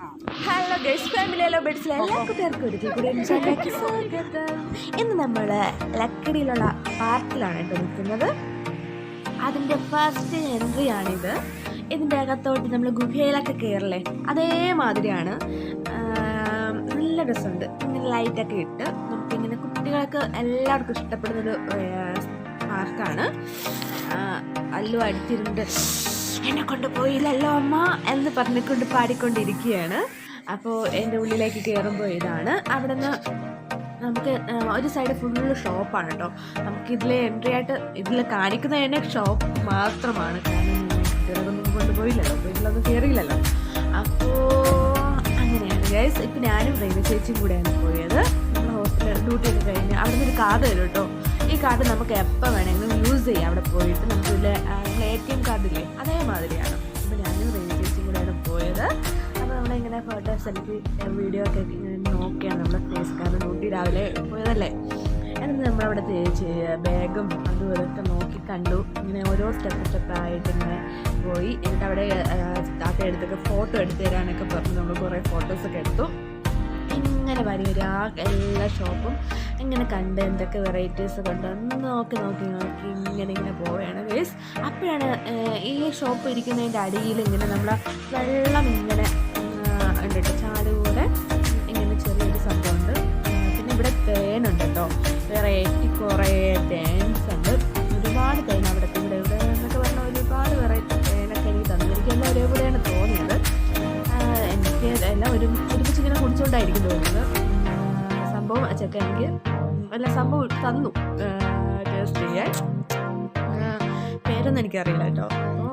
Hello hello ഇന്ന് നമ്മൾ ലക്കടിയിലുള്ള പാർക്കിലാണ് കേട്ടോ നിൽക്കുന്നത്. അതിന്റെ ഫസ്റ്റ് എൻട്രി ആണിത്. ഇതിന്റെ അകത്തോട്ട് നമ്മൾ ഗുഹയിലൊക്കെ കയറില്ലേ അതേമാതിരിയാണ്. നല്ല രസമുണ്ട്. ഇങ്ങനെ ലൈറ്റൊക്കെ ഇട്ട് നമുക്കിങ്ങനെ കുട്ടികൾക്ക് എല്ലാവർക്കും ഇഷ്ടപ്പെടുന്നൊരു പാർക്കാണ് അല്ലു അടുത്തിരുന്നിട്ട് എന്നെ കൊണ്ട് പോയില്ലല്ലോ അമ്മ എന്ന് പറഞ്ഞുകൊണ്ട് പാടിക്കൊണ്ടിരിക്കുകയാണ്. അപ്പോൾ എന്റെ ഉള്ളിലേക്ക് കയറുമ്പോൾ ഇതാണ്. അവിടെ നിന്ന് നമുക്ക് ഒരു സൈഡ് ഫുള്ള് ഷോപ്പാണ് കേട്ടോ നമുക്ക് ഇതിൽ എൻട്രി ആയിട്ട് ഇതിൽ കാണിക്കുന്നത് തന്നെ ഷോപ്പ് മാത്രമാണ്. കാരണം കുട്ടികളൊന്നും കൊണ്ടുപോയില്ലല്ലോ ഇതിലൊന്നും കയറിയില്ലല്ലോ. അപ്പോൾ അങ്ങനെയാണ് ഗൈസ് ഇപ്പം ഞാനും പ്രേമ ചേച്ചിയും കൂടെയാണ് പോയത്. നമ്മൾ ഹോസ്പിറ്റൽ ഡ്യൂട്ടി ഒക്കെ കഴിഞ്ഞ് അവിടെ നിന്ന് ഒരു കാർഡ് തരും കേട്ടോ ഈ കാർഡ് നമുക്ക് എപ്പോൾ വേണമെങ്കിലും യൂസ് ചെയ്യാം. അവിടെ പോയിട്ട് നമുക്ക് എ ടി എം കാർഡില്ലേ അതേമാതിരിയാണ് അപ്പോൾ ഞാനും റെയിൽവേ ചേച്ചിയും കൂടെയാണ് പോയത്. അപ്പോൾ നമ്മളിങ്ങനെ ഫോട്ടോ സെൽഫി വീഡിയോ ഒക്കെ നോക്കിയാണ് നമ്മുടെ ഫേസ് കാർഡ് നോക്കി രാവിലെ പോയതല്ലേ? എന്നിട്ട് നമ്മളവിടെ ബാഗും അതും ഇതൊക്കെ നോക്കി കണ്ടു. ഇങ്ങനെ ഓരോ സ്റ്റെപ്പ് സ്റ്റെപ്പായിട്ട് ഇങ്ങനെ പോയി. എന്നിട്ട് അവിടെ താത്ത എടുത്തൊക്കെ ഫോട്ടോ എടുത്തു തരാനൊക്കെ പറഞ്ഞ് നമ്മൾ കുറേ ഫോട്ടോസൊക്കെ എടുത്തു. ഇങ്ങനെ വരി വരി ആ എല്ലാ ഷോപ്പും ഇങ്ങനെ കണ്ട് എന്തൊക്കെ വെറൈറ്റീസ് കണ്ട് ഒന്ന് നോക്കി നോക്കി നോക്കി ഇങ്ങനെ ഇങ്ങനെ പോവുകയാണ് വേസ് അപ്പോഴാണ് ഈ ഷോപ്പ് ഇരിക്കുന്നതിന്റെ അടിയിൽ ഇങ്ങനെ നമ്മൾ വെള്ളം ഇങ്ങനെ ഉണ്ട് കേട്ടോ. പോലെ ഇങ്ങനെ ചെറിയൊരു സംഭവമുണ്ട്. പിന്നെ ഇവിടെ തേനുണ്ട് കേട്ടോ. വെറൈറ്റി കുറേ തേൻസ് ഉണ്ട്. ഒരുപാട് തേൻ അവിടെ ഇവിടെ ഇവിടെ എന്നൊക്കെ പറഞ്ഞാൽ ഒരുപാട് വെറൈറ്റി തേനൊക്കെ എനിക്ക് തന്നു ഒരേപോലെയാണ് തോന്നിയത്. എനിക്ക് എല്ലാം ഒരു ഒരുമിച്ച് ഇങ്ങനെ കുടിച്ചുകൊണ്ടായിരിക്കും തോന്നുന്നത് സംഭവം അച്ചക്ക എനിക്ക് അല്ല സംഭവം തന്നു. ടേസ്റ്റ് ചെയ്യാൻ. പേരൊന്നും എനിക്കറിയില്ല കേട്ടോ. അപ്പോൾ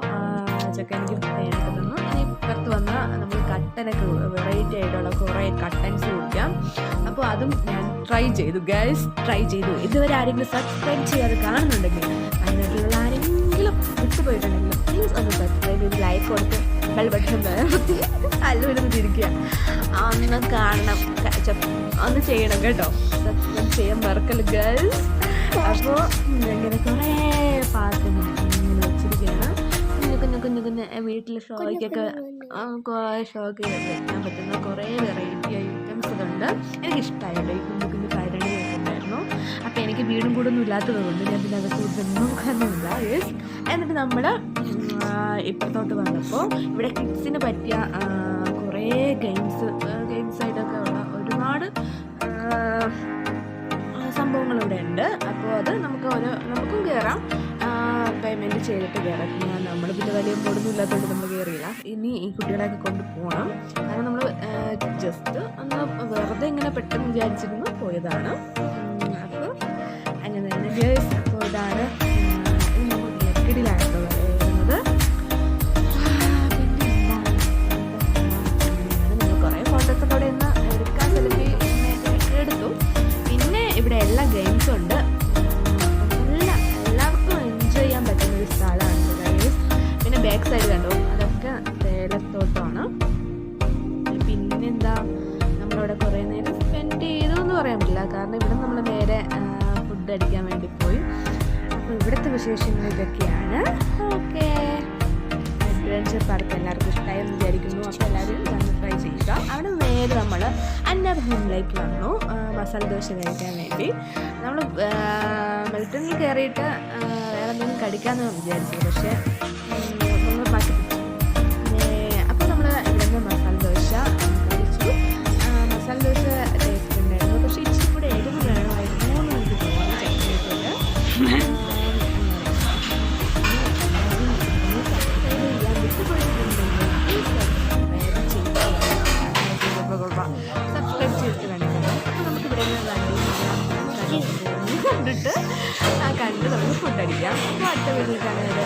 അച്ചക്ക എനിക്ക് പേരൊക്കെ തന്നു. ഇനി പുറത്ത് വന്നാൽ നമ്മൾ കട്ടനൊക്കെ വെറൈറ്റി ആയിട്ടുള്ള കുറേ കട്ടൻസ് കുടിക്കാം. അപ്പോൾ അതും ഞാൻ ട്രൈ ചെയ്തു ഗേൾസ് ട്രൈ ചെയ്തു. ഇതുവരെ ആരെങ്കിലും സബ്സ്ക്രൈബ് ചെയ്യാതെ കാണുന്നുണ്ടെങ്കിൽ അതിനായിട്ടുള്ള ആരെങ്കിലും വിട്ടുപോയിട്ടുണ്ടെങ്കിൽ പ്ലീസ് ഒന്ന് സബ്സ്ക്രൈബ് ചെയ്ത് ലൈക്ക് കൊടുത്ത് ബെൽ ബട്ടൺ അല്ലൂരും അല്ലും തിരിക്കുക ഒന്ന് കാണണം. അന്ന് ഒന്ന് ചെയ്യണം കേട്ടോ. സത്യം ചെയ്യാൻ മറക്കൽ ഗേൾസ്. അപ്പോൾ ഇങ്ങനെ കുറേ പാട്ട് ഇങ്ങനെ വെച്ചിരിക്കുകയാണ്. കുഞ്ഞു കുഞ്ഞു കുഞ്ഞു കുഞ്ഞു വീട്ടിലെ ഷോയ്ക്കൊക്കെ കുറേ ഷോയ്ക്ക് വെക്കാൻ പറ്റുന്ന കുറേ വെറൈറ്റി ഐറ്റംസ് ഇതുണ്ട്. എനിക്കിഷ്ടമായല്ലോ ഈ കുഞ്ഞു കുഞ്ഞു അപ്പോൾ എനിക്ക് വീടും കൂടൊന്നും ഇല്ലാത്തത് കൊണ്ട് ഞാൻ പിന്നെ കൂടുതൽ നോക്കാനൊന്നുമില്ല യെസ് എന്നിട്ട് നമ്മൾ ഇപ്പുറത്തോട്ട് വന്നപ്പോൾ ഇവിടെ കിഡ്സിന് പറ്റിയ കുറേ ഗെയിംസ് ഗെയിംസ് ആയിട്ടൊക്കെ ഉള്ള ഒരുപാട് സംഭവങ്ങൾ ഇവിടെ ഉണ്ട്. അപ്പോൾ അത് നമുക്ക് ഓരോ നമുക്കും കയറാം പേയ്മെന്റ് ചെയ്തിട്ട് കയറാം പിന്നെ നമ്മൾ പിന്നെ വലിയ മൂടൊന്നും ഇല്ലാത്തതുകൊണ്ട് നമ്മൾ കയറിയില്ല ഇനി ഈ കുട്ടികളെയൊക്കെ കൊണ്ട് പോകണം കാരണം നമ്മൾ ജസ്റ്റ് ഒന്ന് വെറുതെ ഇങ്ങനെ പെട്ടെന്ന് വിചാരിച്ചിരുന്നു പോയതാണ്. പിന്നെന്താ? നമ്മളവിടെ കുറേ നേരം സ്പെൻഡ് ചെയ്തു എന്ന് പറയാൻ പറ്റില്ല. കാരണം ഇവിടെ നമ്മൾ നേരെ ഫുഡ് അടിക്കാൻ വേണ്ടി പോയി. അപ്പോൾ ഇവിടുത്തെ വിശേഷങ്ങൾ ഇതൊക്കെയാണ്. ഓക്കെ. അഡ്വഞ്ചർ പാർക്ക് എല്ലാവർക്കും ഇഷ്ടമായി വിചാരിക്കുന്നു. അപ്പോൾ എല്ലാവരും വന്ന് ട്രൈ ചെയ്യുക. അവിടെ നേരെ നമ്മൾ അന്നർ ഹോമിലേക്ക് വന്നു. മസാല ദോശ കഴിക്കാൻ വേണ്ടി. നമ്മൾ മിൽട്ടണിൽ കയറിയിട്ട് വേറെ എന്തെങ്കിലും കടിക്കാമെന്ന് വിചാരിച്ചു. പക്ഷേ സബ്സ്ക്രൈബ് ചെയ്തിട്ട് വേണം അപ്പോൾ നമുക്ക് ഇവിടെ കണ്ടിട്ട് ആ കണ്ട് നമുക്ക് ഫുഡ് അടിക്കാം അപ്പോൾ അടുത്ത വീട്ടിൽ കാണുന്നത്